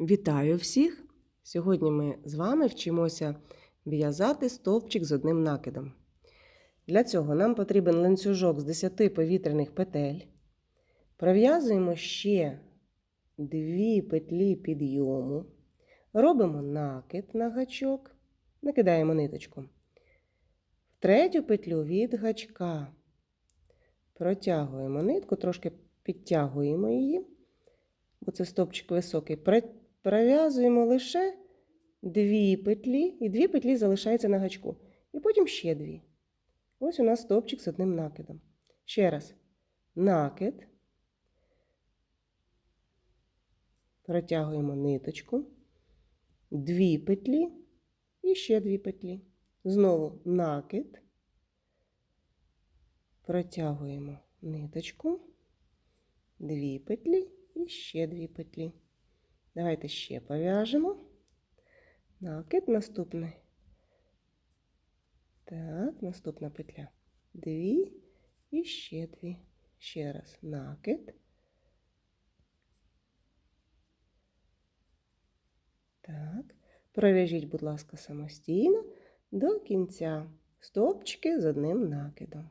Вітаю всіх! Сьогодні ми з вами вчимося в'язати стовпчик з одним накидом. Для цього нам потрібен ланцюжок з 10 повітряних петель. Пров'язуємо ще 2 петлі підйому. Робимо накид на гачок, накидаємо ниточку. В третю петлю від гачка протягуємо нитку, трошки підтягуємо її, бо це стовпчик високий. Пров'язуємо лише дві петлі, і дві петлі залишаються на гачку. І потім ще дві. Ось у нас стовпчик з одним накидом. Ще раз. Накид. Протягуємо ниточку. Дві петлі і ще дві петлі. Знову накид. Протягуємо ниточку. Дві петлі і ще дві петлі. Давайте ще пов'яжемо. Накид наступний. Так, наступна петля. Дві і ще дві. Ще раз накид. Так. Пров'яжіть, будь ласка, самостійно до кінця стовпчики з одним накидом.